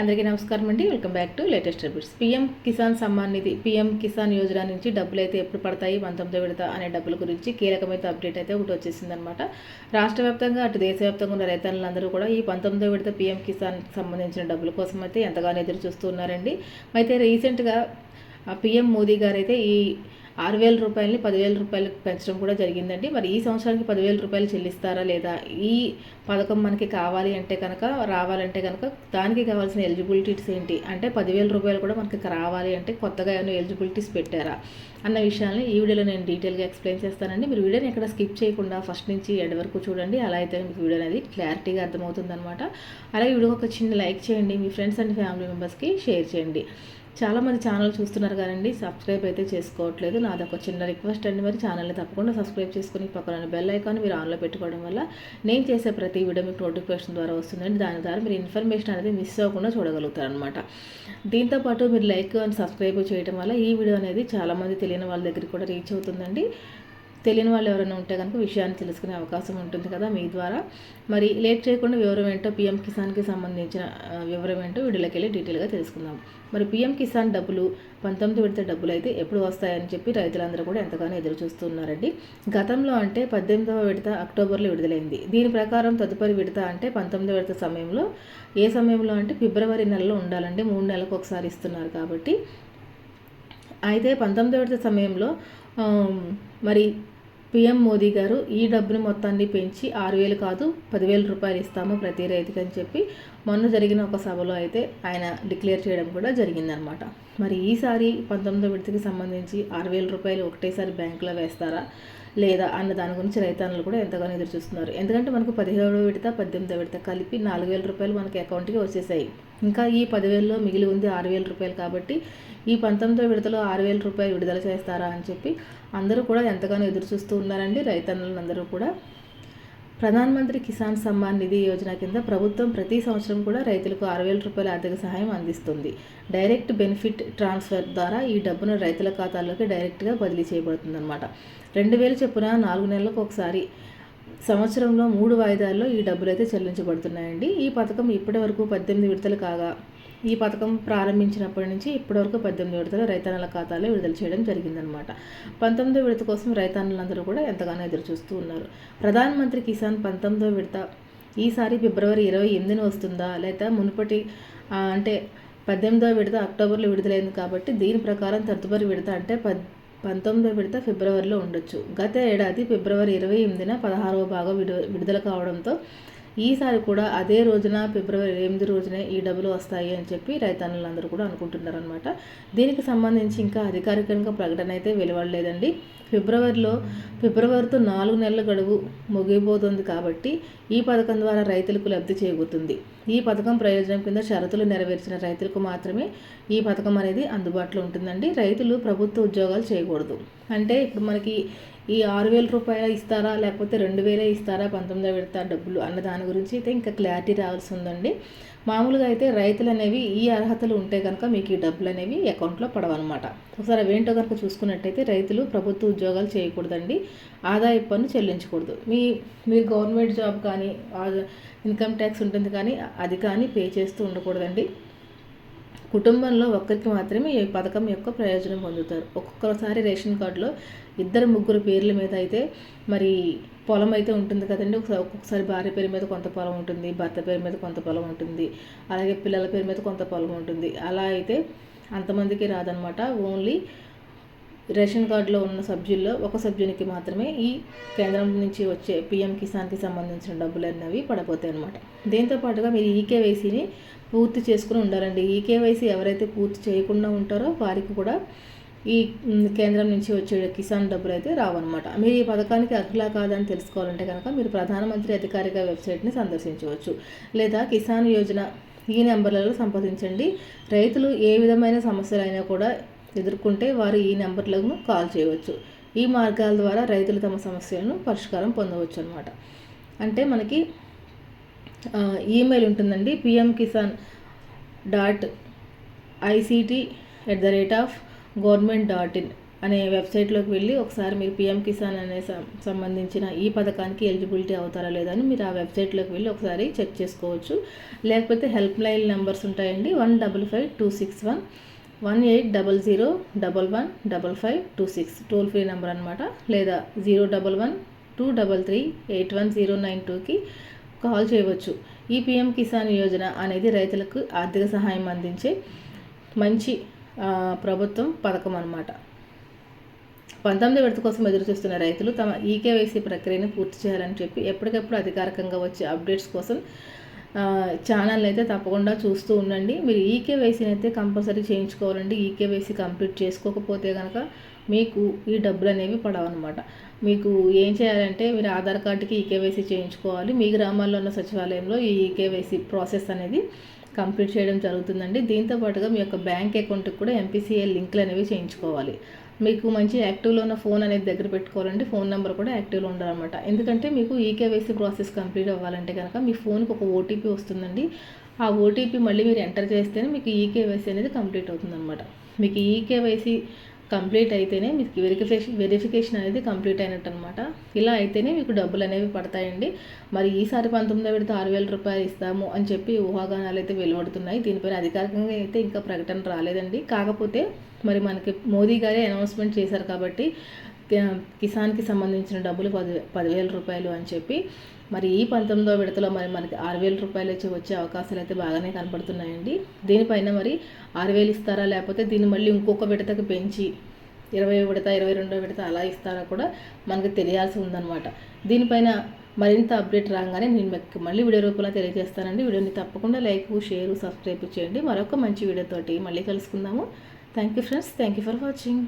అందరికీ నమస్కారం అండి. Welcome back to latest updates. PM Kisan Samman Nidhi PM Kisan Yojana నుంచి డబ్బులు అయితే ఎప్పుడు పడతాయి పంతొమ్మిదో విడత అనే డబ్బుల గురించి కీలకమైన అప్డేట్ అయితే ఒకటి వచ్చేసిందనమాట రాష్ట్ర వ్యాప్తంగా అటు దేశవ్యాప్తంగా ఉన్న రైతన్నులందరూ కూడా ఈ పంతొమ్మిదో విడత పీఎం కిసాన్ సంబంధించిన డబ్బుల కోసం అయితే ఎంతగానో ఎదురు చూస్తున్నారండి అయితే రీసెంట్గా పీఎం మోదీ గారు అయితే ఈ ఆరు వేల రూపాయలని పదివేల రూపాయలకు పెంచడం కూడా జరిగిందండి. మరి ఈ సంవత్సరానికి పదివేల రూపాయలు చెల్లిస్తారా లేదా? ఈ పథకం మనకి కావాలి అంటే కనుక రావాలంటే కనుక దానికి కావాల్సిన ఎలిజిబిలిటీస్ ఏంటి? అంటే పదివేల రూపాయలు కూడా మనకి రావాలి అంటే కొత్తగా ఏమైనా ఎలిజిబిలిటీస్ పెట్టారా? అన్న విషయాన్ని ఈ వీడియోలో నేను డీటెయిల్గా ఎక్స్ప్లెయిన్ చేస్తానండి. మీరు వీడియోని ఎక్కడ స్కిప్ చేయకుండా ఫస్ట్ నుంచి ఎండ్ వరకు చూడండి. అలా అయితే మీకు వీడియో అనేది క్లారిటీగా అర్థమవుతుంది అనమాట అలాగే వీడియో ఒక చిన్న లైక్ చేయండి. మీ ఫ్రెండ్స్ అండ్ ఫ్యామిలీ మెంబర్స్కి షేర్ చేయండి. చాలామంది ఛానల్ చూస్తున్నారు కానీ సబ్స్క్రైబ్ అయితే చేసుకోవట్లేదు. నాది ఒక చిన్న రిక్వెస్ట్ అండి. మరి ఛానల్ని తప్పకుండా సబ్స్క్రైబ్ చేసుకుని పక్కన బెల్ ఐకాన్ మీరు ఆన్లో పెట్టుకోవడం వల్ల నేను చేసే ప్రతి వీడియో మీకు నోటిఫికేషన్ ద్వారా వస్తుందండి. దాని ద్వారా మీరు ఇన్ఫర్మేషన్ అనేది మిస్ అవ్వకుండా చూడగలుగుతారు అనమాట దీంతోపాటు మీరు లైక్ అండ్ సబ్స్క్రైబ్ చేయడం వల్ల ఈ వీడియో అనేది చాలామంది తెలియని వాళ్ళ దగ్గరికి కూడా రీచ్ అవుతుందండి. తెలియని వాళ్ళు ఎవరైనా ఉంటే కనుక విషయాన్ని తెలుసుకునే అవకాశం ఉంటుంది కదా మీ ద్వారా. మరి లేట్ చేయకుండా వివరం ఏంటో పీఎం కిసాన్కి సంబంధించిన వివరం ఏంటో వీడియోలోకి వెళ్ళి డీటెయిల్గా తెలుసుకుందాం. మరి పీఎం కిసాన్ డబ్బులు పంతొమ్మిది విడత డబ్బులు అయితే ఎప్పుడు వస్తాయని చెప్పి రైతులందరూ కూడా ఎంతగానో ఎదురు చూస్తున్నారండి. గతంలో అంటే పద్దెనిమిదవ విడత అక్టోబర్లో విడుదలైంది. దీని ప్రకారం తదుపరి విడత అంటే పంతొమ్మిది విడత సమయంలో ఏ సమయంలో అంటే ఫిబ్రవరి నెలలో ఉండాలండి. మూడు నెలలకు ఒకసారి ఇస్తున్నారు కాబట్టి. అయితే పంతొమ్మిది విడత సమయంలో మరి పీఎం మోదీ గారు ఈ డబ్బుని మొత్తాన్ని పెంచి ఆరు వేలు కాదు పదివేల రూపాయలు ఇస్తాము ప్రతి రైతుకి అని చెప్పి మొన్న జరిగిన ఒక సభలో అయితే ఆయన డిక్లేర్ చేయడం కూడా జరిగిందనమాట. మరి ఈసారి పంతొమ్మిదో విడతకి సంబంధించి ఆరు వేల రూపాయలు ఒకటేసారి బ్యాంకులో వేస్తారా? లేదా అన్న దాని గురించి రైతన్నలు కూడా ఎంతగానో ఎదురు చూస్తున్నారు. ఎందుకంటే మనకు పదిహేడవ విడత పద్దెనిమిదో విడత కలిపి నాలుగు వేల రూపాయలు మనకి అకౌంట్కి వచ్చేసాయి. ఇంకా ఈ పదివేలలో మిగిలి ఉంది ఆరు వేల రూపాయలు కాబట్టి ఈ పంతొమ్మిదో విడతలో ఆరు వేల రూపాయలు విడుదల చేస్తారా అని చెప్పి అందరూ కూడా ఎంతగానో ఎదురు చూస్తూ ఉన్నారండి రైతన్నులందరూ కూడా. ప్రధానమంత్రి కిసాన్ సమ్మాన్ నిధి యోజన కింద ప్రభుత్వం ప్రతి సంవత్సరం కూడా రైతులకు ఆరు వేల రూపాయల ఆర్థిక సహాయం అందిస్తుంది. డైరెక్ట్ బెనిఫిట్ ట్రాన్స్ఫర్ ద్వారా ఈ డబ్బును రైతుల ఖాతాల్లోకి డైరెక్ట్గా బదిలీ చేయబడుతుందన్నమాట. రెండు వేలు చొప్పున నాలుగు నెలలకు ఒకసారి సంవత్సరంలో మూడు వాయిదాల్లో ఈ డబ్బులు అయితే చెల్లించబడుతున్నాయండి. ఈ పథకం ఇప్పటి వరకు పద్దెనిమిది విడతలు కాగా ఈ పథకం ప్రారంభించినప్పటి నుంచి ఇప్పటివరకు పద్దెనిమిది విడతలు రైతన్నల ఖాతాలో విడుదల చేయడం జరిగిందనమాట పంతొమ్మిదో విడత కోసం రైతన్నలందరూ కూడా ఎంతగానో ఎదురు చూస్తూ ఉన్నారు. ప్రధానమంత్రి కిసాన్ పంతొమ్మిదో విడత ఈసారి ఫిబ్రవరి ఇరవై ఎనిమిదిన వస్తుందా? లేదా మునుపటి అంటే పద్దెనిమిదో విడత అక్టోబర్లో విడుదలైంది కాబట్టి దీని ప్రకారం తదుపరి విడత అంటే పద్ పంతొమ్మిదో విడత ఫిబ్రవరిలో ఉండొచ్చు. గత ఏడాది ఫిబ్రవరి ఇరవై ఎనిమిదిన పదహారవ భాగం విడుదల కావడంతో ఈసారి కూడా అదే రోజున ఫిబ్రవరి ఎనిమిది రోజునే ఈ డబ్బులు వస్తాయి అని చెప్పి రైతన్నులందరూ కూడా అనుకుంటున్నారనమాట దీనికి సంబంధించి ఇంకా అధికారికంగా ప్రకటన అయితే వెలువడలేదండి. ఫిబ్రవరిలో ఫిబ్రవరితో నాలుగు నెలల గడువు ముగిపోతుంది కాబట్టి ఈ పథకం ద్వారా రైతులకు లబ్ధి చేకూరుతుంది. ఈ పథకం ప్రయోజనం కింద షరతులు నెరవేర్చిన రైతులకు మాత్రమే ఈ పథకం అనేది అందుబాటులో ఉంటుందండి. రైతులు ప్రభుత్వ ఉద్యోగాలు చేయకూడదు. అంటే ఇప్పుడు మనకి ఈ ఆరు వేల రూపాయలు ఇస్తారా? లేకపోతే రెండు వేలే ఇస్తారా? పంతొమ్మిదో విడత డబ్బులు అన్న దాని గురించి అయితే ఇంకా క్లారిటీ రావాల్సి ఉందండి. మామూలుగా అయితే రైతులు అనేవి ఈ అర్హతలు ఉంటే కనుక మీకు ఈ డబ్బులు అనేవి అకౌంట్లో పడవన్నమాట. ఒకసారి అవేంటో కనుక చూసుకున్నట్టయితే రైతులు ప్రభుత్వ ఉద్యోగాలు చేయకూడదండి. ఆదాయ పన్ను చెల్లించకూడదు. మీ మీరు గవర్నమెంట్ జాబ్ కానీ ఇన్కమ్ ట్యాక్స్ ఉంటుంది కానీ అది కానీ పే చేస్తూ ఉండకూడదండి. కుటుంబంలో ఒక్కరికి మాత్రమే ఈ పథకం యొక్క ప్రయోజనం పొందుతారు. ఒక్కొక్కసారి రేషన్ కార్డులో ఇద్దరు ముగ్గురు పేర్ల మీద అయితే మరి పొలం అయితే ఉంటుంది కదండి. ఒకసారి ఒక్కొక్కసారి భార్య పేరు మీద కొంత పొలం ఉంటుంది భర్త పేరు మీద కొంత పొలం ఉంటుంది అలాగే పిల్లల పేరు మీద కొంత పొలం ఉంటుంది. అలా అయితే అంతమందికి రాదనమాట ఓన్లీ రేషన్ కార్డులో ఉన్న సభ్యుల్లో ఒక సభ్యునికి మాత్రమే ఈ కేంద్రం నుంచి వచ్చే పిఎం కిసాన్కి సంబంధించిన డబ్బులు అనేవి పడపోతాయి అనమాట దీంతో పాటుగా మీరు ఈకేవైసీని పూర్తి చేసుకుని ఉండాలండి. ఈకేవైసీ ఎవరైతే పూర్తి చేయకుండా ఉంటారో వారికి కూడా ఈ కేంద్రం నుంచి వచ్చే కిసాన్ డబ్బులు అయితే రావన్నమాట. మీరు ఈ పథకానికి అర్హులా కాదని తెలుసుకోవాలంటే కనుక మీరు ప్రధానమంత్రి అధికారిక వెబ్సైట్ని సందర్శించవచ్చు. లేదా కిసాన్ యోజన ఈ నెంబర్లలో సంప్రదించండి. రైతులు ఏ విధమైన సమస్యలైనా కూడా ఎదుర్కొంటే వారు ఈ నెంబర్లను కాల్ చేయవచ్చు. ఈ మార్గాల ద్వారా రైతులు తమ సమస్యలను పరిష్కారం పొందవచ్చు అనమాట అంటే మనకి ఈమెయిల్ ఉంటుందండి. PM Kisan dot ICT at the rate of government dot in అనే వెబ్సైట్లోకి వెళ్ళి ఒకసారి మీరు పిఎం కిసాన్ అనే సంబంధించిన ఈ పథకానికి ఎలిజిబిలిటీ అవుతారా లేదా అని మీరు ఆ వెబ్సైట్లోకి వెళ్ళి ఒకసారి చెక్ చేసుకోవచ్చు. లేకపోతే హెల్ప్ లైన్ నెంబర్స్ ఉంటాయండి. One double five two six one one eight double zero double one double five two six toll free number అనమాట లేదా zero double one two double three eight one zero nine టూకి call చేయవచ్చు. ఈ PM Kisan Yojana అనేది రైతులకు ఆర్థిక సహాయం అందించే మంచి ప్రభుత్వం పథకం అనమాట పంతొమ్మిది విడత కోసం ఎదురు చూస్తున్న రైతులు తమ ఈకేవైసీ ప్రక్రియను పూర్తి చేయాలని చెప్పి ఎప్పటికప్పుడు అధికారికంగా వచ్చే అప్డేట్స్ కోసం ఛానల్ అయితే తప్పకుండా చూస్తూ ఉండండి. మీరు ఈకేవైసీని అయితే కంపల్సరీ చేయించుకోవాలండి. ఈకేవైసీ కంప్లీట్ చేసుకోకపోతే కనుక మీకు ఈ డబ్బులు అనేవి పడవన్నమాట. మీకు ఏం చేయాలంటే మీరు ఆధార్ కార్డుకి ఈకేవైసీ చేయించుకోవాలి. మీ గ్రామాల్లో ఉన్న సచివాలయంలో ఈ ఈకేవైసీ ప్రాసెస్ అనేది కంప్లీట్ చేయడం జరుగుతుందండి. దీంతో పాటుగా మీ యొక్క బ్యాంక్ అకౌంట్కి కూడా ఎంపీసీఏ లింక్లు అనేవి చేయించుకోవాలి. మీకు మంచి యాక్టివ్లో ఉన్న ఫోన్ అనేది దగ్గర పెట్టుకోవాలంటే ఫోన్ నెంబర్ కూడా యాక్టివ్లో ఉండాలన్నమాట. ఎందుకంటే మీకు ఈకేవైసీ ప్రాసెస్ కంప్లీట్ అవ్వాలంటే కనుక మీ ఫోన్కి ఒక ఓటీపీ వస్తుందండి. ఆ ఓటీపీ మళ్ళీ మీరు ఎంటర్ చేస్తేనే మీకు ఈకేవైసీ అనేది కంప్లీట్ అవుతుందన్నమాట. మీకు ఈకేవైసీ కంప్లీట్ అయితేనే మీకు వెరిఫికేషన్ వెరిఫికేషన్ అనేది కంప్లీట్ అయినట్టు అనమాట ఇలా అయితేనే మీకు డబ్బులు అనేవి పడతాయండి. మరి ఈసారి పంతొమ్మిదో విడత ఆరు వేల రూపాయలు ఇస్తాము అని చెప్పి ఊహాగానాలు అయితే వెలువడుతున్నాయి. దీనిపైన అధికారికంగా అయితే ఇంకా ప్రకటన రాలేదండి. కాకపోతే మరి మనకి మోదీ గారే అనౌన్స్మెంట్ చేశారు కాబట్టి కిసాన్కి సంబంధించిన డబ్బులు పది పదివేల రూపాయలు అని చెప్పి మరి ఈ పంతొమ్మిదో విడతలో మరి మనకి ఆరు వేల రూపాయలు వచ్చి వచ్చే అవకాశాలు అయితే బాగానే కనపడుతున్నాయండి. దీనిపైన మరి ఆరు వేలు ఇస్తారా? లేకపోతే దీన్ని మళ్ళీ ఇంకొక విడతకు పెంచి ఇరవై విడత ఇరవై రెండో విడత అలా ఇస్తారా కూడా మనకు తెలియాల్సి ఉందన్నమాట. దీనిపైన మరింత అప్డేట్ రాగానే నేను మీకు మళ్ళీ వీడియో రూపంలో తెలియజేస్తానండి. వీడియోని తప్పకుండా లైక్ షేర్ సబ్స్క్రైబ్ చేయండి. మరొక మంచి వీడియోతోటి మళ్ళీ కలుసుకుందాము. Thank you friends. Thank you for watching.